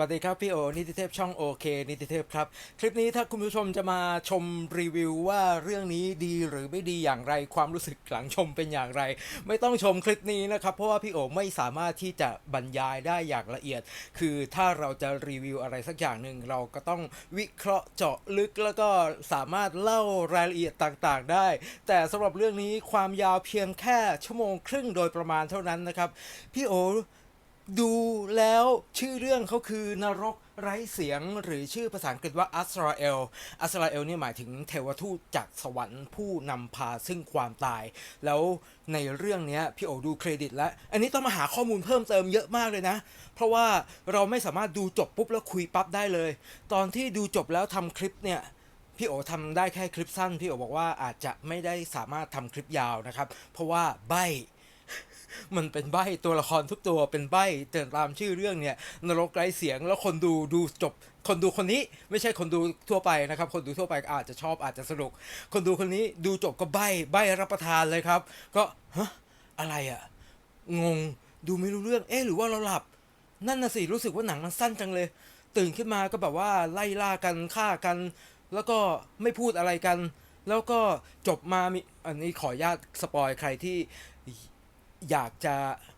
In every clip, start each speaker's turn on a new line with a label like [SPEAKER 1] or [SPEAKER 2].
[SPEAKER 1] วัสดีครับพี่โอ นิติเทพช่องโอเค นิติเทพครับ คลิปนี้ถ้าคุณผู้ชมจะมาชมรีวิวว่าเรื่องนี้ดีหรือไม่ดีอย่างไรความรู้สึกหลังชมเป็นอย่างไร ไม่ต้องชมคลิปนี้นะครับ เพราะว่าพี่โอไม่สามารถที่จะบรรยายได้อย่างละเอียด คือถ้าเราจะรีวิวอะไรสักอย่างหนึ่งเราก็ต้องวิเคราะห์เจาะลึกแล้วก็สามารถเล่ารายละเอียดต่างๆ ได้ แต่สำหรับเรื่องนี้ความยาวเพียงแค่ชั่วโมงครึ่งโดยประมาณเท่านั้นนะครับพี่โอ ดูแล้วชื่อเรื่องเขาคือนรกไร้เสียงหรือชื่อภาษาอังกฤษว่าอัสราเอล อัสราเอลนี่หมายถึงเทวทูตจากสวรรค์ผู้นำพาซึ่งความตาย แล้วในเรื่องนี้พี่โอดูเครดิตแล้ว อันนี้ต้องมาหาข้อมูลเพิ่มเติมเยอะมากเลยนะ เพราะว่าเราไม่สามารถดูจบปุ๊บแล้วคุยปั๊บได้เลย ตอนที่ดูจบแล้วทำคลิปเนี่ยพี่โอทำได้แค่คลิปสั้น พี่โอบอกว่าอาจจะไม่ได้สามารถทำคลิปยาวนะครับ เพราะว่าใบ มันเป็นใบตัวละครทุกตัวเป็นใบเติตามชื่อเรื่องเนี่ยนรกไร้เสียงแล้วคนดูดูจบคนดูคนนี้ไม่ใช่คนดูทั่วไปนะครับ คนดูทั่วไปอาจจะชอบอาจจะสนุก คนดูคนนี้ดูจบก็ใบใบรับประทานเลยครับ ก็ฮะอะไรอะงงดูไม่รู้เรื่อง เอ๊ะหรือว่าเราหลับ นั่นน่ะสิรู้สึกว่าหนังมันสั้นจังเลย ตื่นขึ้นมาก็แบบว่าไล่ล่ากันฆ่ากัน แล้วก็ไม่พูดอะไรกัน แล้วก็จบมามีอันนี้ขออนุญาตสปอยใครที่ อยากจะ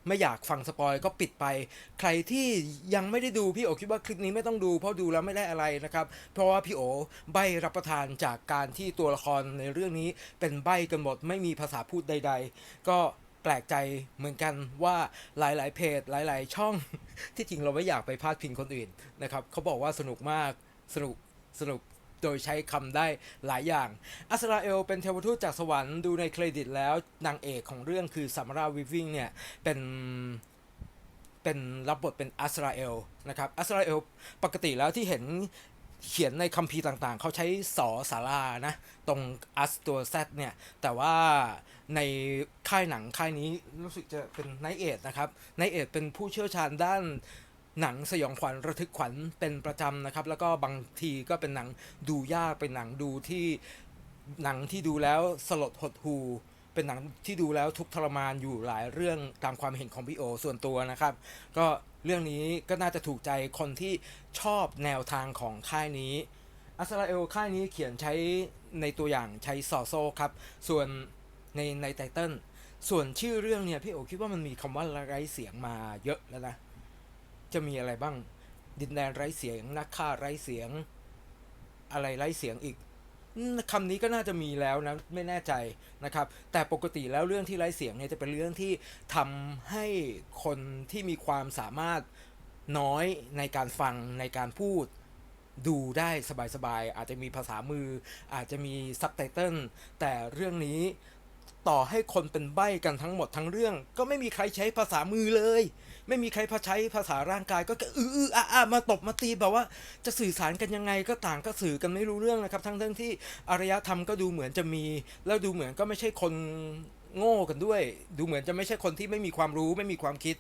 [SPEAKER 1] ไม่อยากฟังสปอยก็ปิดไป ใครที่ยังไม่ได้ดูพี่โอคิดว่าคลิปนี้ไม่ต้องดูเพราะดูแล้วไม่ได้อะไรนะครับ เพราะว่าพี่โอใบรับประทานจากการที่ตัวละครในเรื่องนี้เป็นใบกันหมดไม่มีภาษาพูดใด ๆ ก็แปลกใจเหมือนกันว่าหลายๆเพจหลาย ๆ ช่อง ที่จริงเราไม่อยากไปพาดพิงคนอื่นนะครับเขาบอกว่าสนุกมากสนุกสนุก โดยใช้คำได้หลายอย่าง อัสราเอลเป็นเทวทูตจากสวรรค์ดูในเครดิตแล้วนางเอกของเรื่องคือซัมราวิวิงเนี่ย เป็นเป็นรับบทเป็นอัสราเอลนะครับอัสราเอลปกติแล้วที่เห็นเขียนในคัมภีร์ต่างๆ เขาใช้สอสารานะ ตรงอัสตัวแซเนี่ย แต่ว่าในค่ายหนังค่ายนี้รู้สึกจะเป็นไนเอทนะครับไนเอทเป็นผู้เชี่ยวชาญด้าน หนังสยองขวัญระทึกขวัญเป็นประจำนะครับ แล้วก็บางทีก็เป็นหนังดูยากเป็นหนังดูที่หนังที่ดูแล้วสลดหดหูเป็นหนังที่ดูแล้วทุกทรมานอยู่หลายเรื่องตามความเห็นของพี่โอส่วนตัวนะครับ ก็เรื่องนี้ก็น่าจะถูกใจคนที่ชอบแนวทางของค่ายนี้อัสราเอลค่ายนี้เขียนใช้ในตัวอย่างใช้ซอโซครับ ส่วนในในไตเติลส่วนชื่อเรื่องเนี่ยพี่โอคิดว่ามันมีคำว่าไร้เสียงมาเยอะแล้วนะ จะมีอะไรบ้าง ดินแดนไร้เสียง นักฆ่าไร้เสียง อะไรไร้เสียงอีกคำนี้ก็น่าจะมีแล้วนะ ไม่แน่ใจนะครับ แต่ปกติแล้วเรื่องที่ไร้เสียงเนี่ยจะเป็นเรื่องที่ทำให้คนที่มีความสามารถน้อยในการฟังในการพูดดูได้สบายๆ อาจจะมีภาษามือ อาจจะมีซับไตเติลแต่เรื่องนี้ ต่อให้คนเป็นใบ้กันทั้งหมดทั้งเรื่อง ก็ไม่มีใครใช้ภาษามือเลย ไม่มีใครพาใช้ภาษาร่างกายก็อื้ออื้ออะอะมาตบมาตีแบบว่าจะสื่อสารกันยังไงก็ต่างก็สื่อกันไม่รู้เรื่องนะครับ ทั้งเรื่องที่อารยธรรมก็ดูเหมือนจะมี แล้วดูเหมือนก็ไม่ใช่คนโง่กันด้วย ดูเหมือนจะไม่ใช่คนที่ไม่มีความรู้ไม่มีความคิด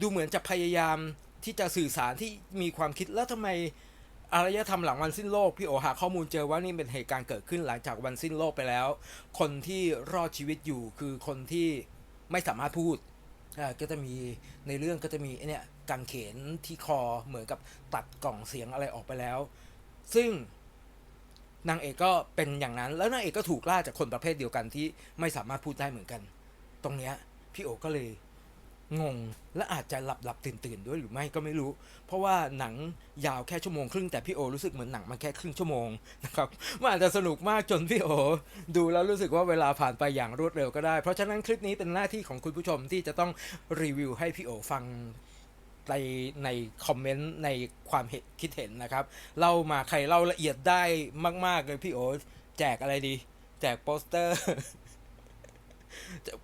[SPEAKER 1] ดูเหมือนจะพยายามที่จะสื่อสารที่มีความคิดแล้วทำไม อารยธรรมหลังวันสิ้นโลกพี่โอหาข้อมูลเจอว่านี่เป็นเหตุการณ์เกิดขึ้นหลังจากวันสิ้นโลกไปแล้ว คนที่รอดชีวิตอยู่คือคนที่ไม่สามารถพูดอ่าก็จะมีในเรื่องก็จะมีไอ้เนี่ยกางเขนที่คอเหมือนกับตัดกล่องเสียงอะไรออกไปแล้ว ซึ่งนางเอกก็เป็นอย่างนั้น แล้วนางเอกก็ถูกล่าจากคนประเภทเดียวกันที่ไม่สามารถพูดได้เหมือนกัน ตรงเนี้ยพี่โอก็เลย งง และอาจจะหลับหลับตื่นตื่นด้วยหรือไม่ก็ไม่รู้ เพราะว่าหนังยาวแค่ชั่วโมงครึ่งแต่พี่โอรู้สึกเหมือนหนังมันแค่ครึ่งชั่วโมงนะครับมันอาจจะสนุกมากจนพี่โอ ดูแล้วรู้สึกว่าเวลาผ่านไปอย่างรวดเร็วก็ได้ เพราะฉะนั้นคลิปนี้เป็นหน้าที่ของคุณผู้ชมที่จะต้องรีวิวให้พี่โอฟังในในคอมเมนต์ในความเห็นคิดเห็นนะครับเล่ามาใครเล่าละเอียดได้มาก ๆ เลยพี่โอแจกอะไรดี แจกโปสเตอร์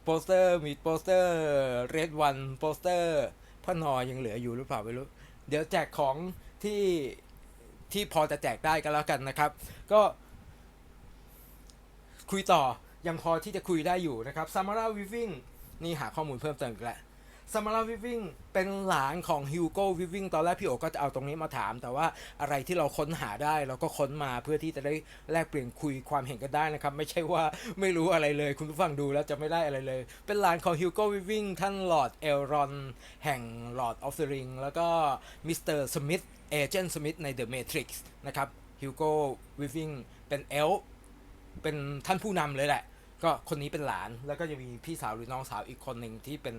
[SPEAKER 1] โปสเตอร์มีโปสเตอร์เรดวันโปสเตอร์พ่อนอยังเหลืออยู่หรือเปล่าไม่รู้ เดี๋ยวแจกของที่ที่พอจะแจกได้ก็แล้วกันนะครับ ก็คุยต่อยังพอที่จะคุยได้อยู่นะครับซามาราวิฟิงนี่หาข้อมูลเพิ่มเติมอีกแล้ว ซามาราวิวิ่งเป็นหลานของฮิวโก้วิวิ่งตอนแรกพี่โอก็จะเอาตรงนี้มาถาม แต่ว่าอะไรที่เราค้นหาได้เราก็ค้นมาเพื่อที่จะได้แลกเปลี่ยนคุยความเห็นกันได้นะครับ ไม่ใช่ว่าไม่รู้อะไรเลย คุณผู้ฟังดูแล้วจะไม่ได้อะไรเลย เป็นหลานของฮิวโก้วิวิ่งท่านลอร์ดเอลรอน แห่งลอร์ดออฟเดอะริงแล้วก็มิสเตอร์สมิธเอเจนต์สมิธใน The Matrix นะครับฮิวโก้วิวิ่งเป็นเอลเป็นท่านผู้นำเลยแหละ ก็คนนี้เป็นหลานแล้วก็จะมีพี่สาวหรือน้องสาวอีกคนหนึ่งที่เป็น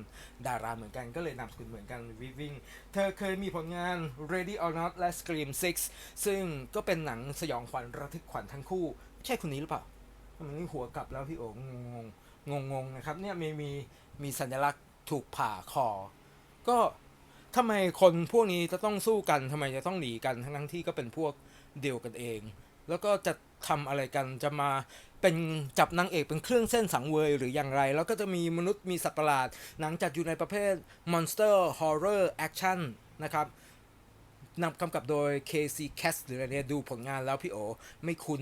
[SPEAKER 1] ดาราเหมือนกันก็เลยนามสกุลเหมือนกันวิวิ่งเธอเคยมีผลงาน Ready or Not และ Scream 6 ซึ่งก็เป็นหนังสยองขวัญระทึกขวัญทั้งคู่ ใช่คนนี้หรือเปล่าทำไมนี่หัวกลับแล้วพี่โอ๋งงงงงนะครับเนี่ยมีมีมีสัญลักษณ์ถูกผ่าคอ ก็ทำไมคนพวกนี้จะต้องสู้กันทำไมจะต้องหนีกันทั้งที่ก็เป็นพวกเดียวกันเอง แล้วก็จะทำอะไรกันจะมา เป็นจับนางเอกเป็นเครื่องเส้นสังเวยหรืออย่างไร แล้วก็จะมีมนุษย์มีสัตว์ประหลาด หนังจัดอยู่ในประเภท Monster Horror Action นะครับนำกำกับโดย KC c a s หรืออะไรเนี่ยดูผลงานแล้วพี่โอไม่คุ้น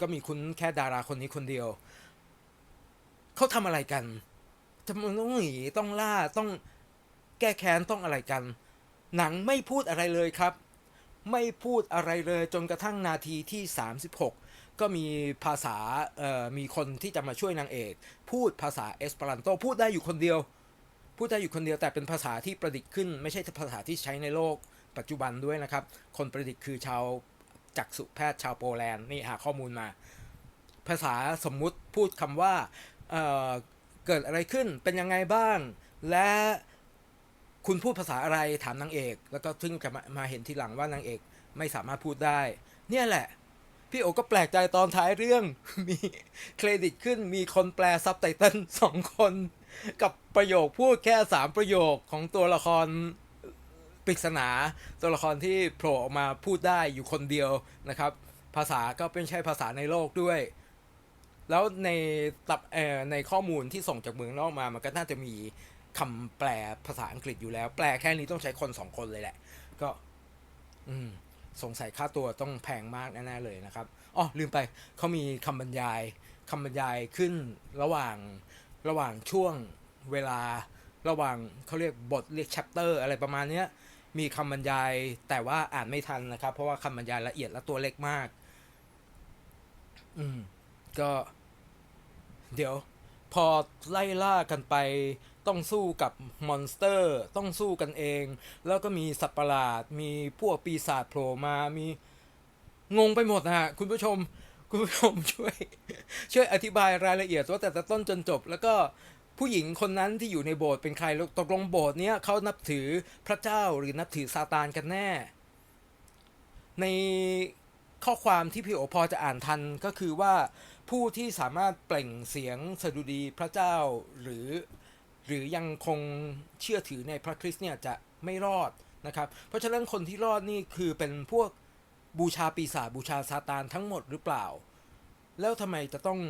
[SPEAKER 1] ก็มีคุ้นแค่ดาราคนนี้คนเดียว เขาทำอะไรกันทำไมต้องหนีต้องล่าต้องแก้แค้นต้องอะไรกัน หนังไม่พูดอะไรเลยครับ ไม่พูดอะไรเลยจนกระทั่งนาทีที่ 36 ก็มีภาษาเอ่อมีคนที่จะมาช่วยนางเอก พูดภาษาเอสเปรันโตพูดได้อยู่คนเดียว พูดได้อยู่คนเดียวแต่เป็นภาษาที่ประดิษฐ์ขึ้น ไม่ใช่ภาษาที่ใช้ในโลกปัจจุบันด้วยนะครับ คนประดิษฐ์คือชาวจักษุแพทย์ชาวโปแลนด์นี่หาข้อมูลมา ภาษาสมมุติพูดคำว่าเอ่อเกิดอะไรขึ้นเป็นยังไงบ้าง และ คุณพูดภาษาอะไรถามนางเอก แล้วก็ซึ่งจะมามาเห็นทีหลังว่านางเอกไม่สามารถพูดได้ เนี่ยแหละ พี่โอก็แปลกใจตอนท้ายเรื่อง มีเครดิตขึ้นมีคนแปลซับไตเติลสองคน กับประโยคพูดแค่สามประโยคของตัวละครปริศนา ตัวละครที่โผล่ออกมาพูดได้อยู่คนเดียวนะครับ ภาษาก็เป็นใช่ภาษาในโลกด้วย แล้วในตับเอ่อในข้อมูลที่ส่งจากเมืองนอกมามันก็น่าจะมี คำแปลภาษาอังกฤษอยู่แล้ว แปลแค่นี้ต้องใช้คนสองคนเลยแหละ ก็ อืม สงสัยค่าตัวต้องแพงมากแน่ๆเลยนะครับอ๋อลืมไปเขามีคำบรรยายคำบรรยายขึ้นระหว่างระหว่างช่วงเวลาระหว่างเขาเรียกบทเรียก chapter อะไรประมาณเนี้ยมีคำบรรยายแต่ว่าอ่านไม่ทันนะครับ เพราะว่าคำบรรยายละเอียดและตัวเล็กมาก อืม ก็ เดี๋ยว พอไล่ล่ากันไป ต้องสู้กับมอนสเตอร์ ต้องสู้กันเอง แล้วก็มีสัตว์ประหลาด มีพวกปีศาจโผล่มา มีงงไปหมดนะฮะคุณผู้ชม คุณผู้ชมช่วย ช่วยอธิบายรายละเอียดว่าแต่ต้นจนจบ แล้วก็ผู้หญิงคนนั้นที่อยู่ในโบสถ์เป็นใครตกลงโบสถ์เนี้ยเขานับถือพระเจ้าหรือนับถือซาตานกันแน่ ในข้อความที่พี่โอพอจะอ่านทันก็คือว่าผู้ที่สามารถเปล่งเสียงสดุดีพระเจ้าหรือ หรือยังคงเชื่อถือในพระคริสต์เนี่ยจะไม่รอดนะครับ เพราะฉะนั้นคนที่รอดนี่คือเป็นพวกบูชาปีศาจบูชาซาตานทั้งหมดหรือเปล่า แล้วทำไมจะต้อง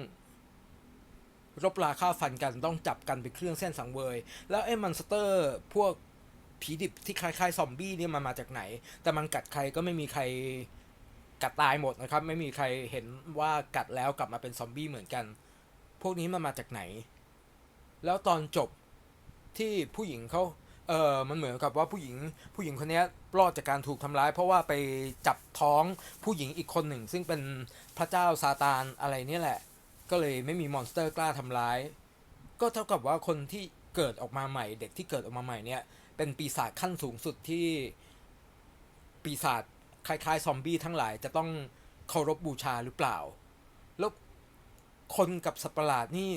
[SPEAKER 1] รบราฆ่าฟันกันต้องจับกันเป็นเครื่องเส้นสังเวย แล้วไอ้มันสเตอร์พวกผีดิบที่คล้ายๆซอมบี้เนี่ยมันมาจากไหน แต่มันกัดใครก็ไม่มีใครกัดตายหมดนะครับ ไม่มีใครเห็นว่ากัดแล้วกลับมาเป็นซอมบี้เหมือนกัน พวกนี้มันมาจากไหน แล้วตอนจบ ที่ผู้หญิงเขาเออมันเหมือนกับว่าผู้หญิงผู้หญิงคนนี้รอดจากการถูกทำร้ายเพราะว่าไปจับท้องผู้หญิงอีกคนหนึ่ง ซึ่งเป็นพระเจ้าซาตานอะไรเนี่ยแหละ ก็เลยไม่มีมอนสเตอร์กล้าทำร้าย ก็เท่ากับว่าคนที่เกิดออกมาใหม่ เด็กที่เกิดออกมาใหม่เนี่ย เป็นปีศาจขั้นสูงสุดที่ปีศาจคล้ายๆซอมบี้ทั้งหลายจะต้องเคารพบูชาหรือเปล่า แล้วคนกับสัตว์ประหลาดนี่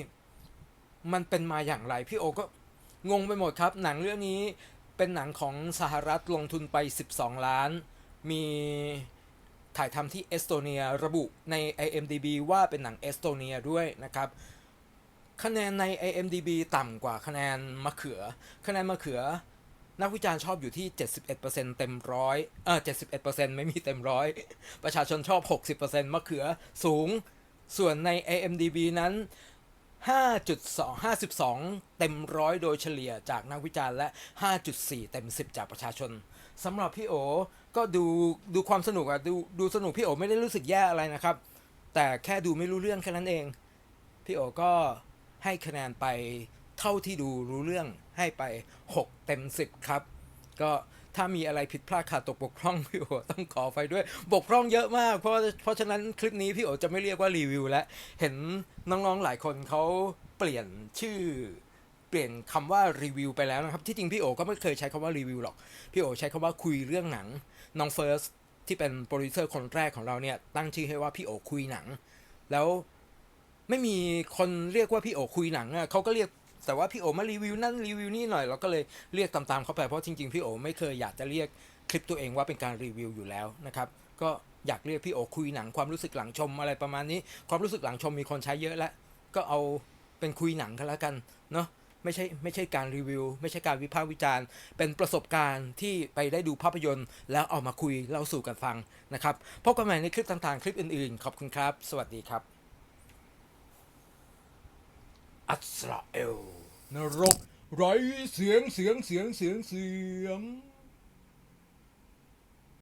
[SPEAKER 1] มันเป็นมาอย่างไรพี่โอก็ งงไปหมดครับ หนังเรื่องนี้เป็นหนังของสหรัฐลงทุนไป 12 ล้าน มีถ่ายทำที่เอสโตเนียระบุใน IMDB ว่าเป็นหนังเอสโตเนียด้วยนะครับ คะแนนใน IMDB ต่ำกว่าคะแนนมะเขือ คะแนนมะเขือ นักวิจารณ์ชอบอยู่ที่ 71%เต็มร้อยเออ71%ไม่มีเต็มร้อย ประชาชนชอบ 60%มะเขือสูง ส่วนใน AMDB นั้น 5.2 52 เต็มร้อยโดยเฉลี่ยจากนักวิจารณ์และ 5.4 เต็ม 10 จากประชาชนสำหรับพี่โอ ก็ดูดูความสนุกอะดูดูสนุกพี่โอไม่ได้รู้สึกแย่อะไรนะครับ แต่แค่ดูไม่รู้เรื่องแค่นั้นเอง พี่โอก็ให้คะแนนไปเท่าที่ดูรู้เรื่องให้ไป 6 เต็ม 10 ครับ ก็ ถ้ามีอะไรผิดพลาดขาดตกบกพร่องพี่โอต้องขอไปด้วย บกพร่องเยอะมาก เพราะเพราะฉะนั้นคลิปนี้พี่โอจะไม่เรียกว่ารีวิวแล้ว เห็นน้องๆหลายคนเขาเปลี่ยนชื่อเปลี่ยนคำว่ารีวิวไปแล้วนะครับที่จริงพี่โอก็ไม่เคยใช้คำว่ารีวิวหรอกพี่โอใช้คำว่าคุยเรื่องหนังน้องเฟิร์สที่เป็นโปรดิวเซอร์คนแรกของเราเนี่ยตั้งชื่อให้ว่าพี่โอคุยหนัง แล้วไม่มีคนเรียกว่าพี่โอคุยหนังอะเขาก็เรียก แต่ว่าพี่โอมารีวิวนั่นรีวิวนี่หน่อยเราก็เลยเรียกตามๆเขาไปเพราะจริงๆพี่โอไม่เคยอยากจะเรียกคลิปตัวเองว่าเป็นการรีวิวอยู่แล้วนะครับก็อยากเรียกพี่โอคุยหนังความรู้สึกหลังชมอะไรประมาณนี้ ความรู้สึกหลังชมมีคนใช้เยอะแล้ว ก็เอาเป็นคุยหนังกันแล้วกันเนาะไม่ใช่ไม่ใช่การรีวิว ไม่ใช่การวิพากษ์วิจารณ์ เป็นประสบการณ์ที่ไปได้ดูภาพยนตร์ แล้วเอามาคุยเล่าสู่กันฟังนะครับพบกันใหม่ในคลิปต่างๆ คลิปอื่นๆ ขอบคุณครับ สวัสดีครับ อัสราเอลนรกไร้เสียงเสียงเสียงเสียงเสียง